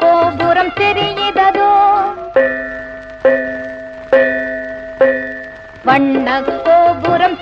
கோபுரம் தெரியுததோ வண்ண கோபுரம்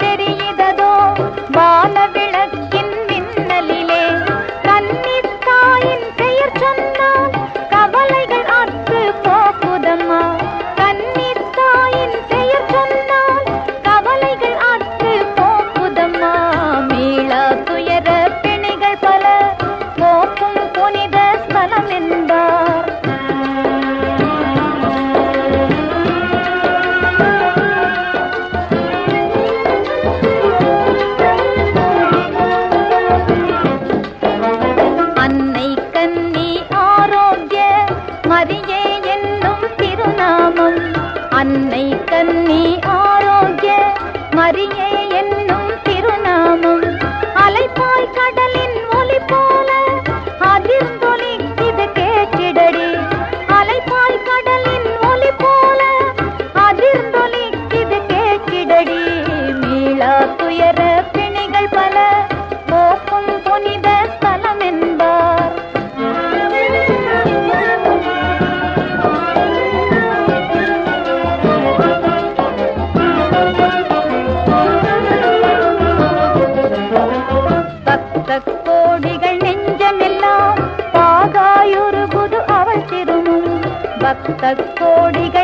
மரியே என்னும் திருநாமம். அன்னை तक कोडिगई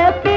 é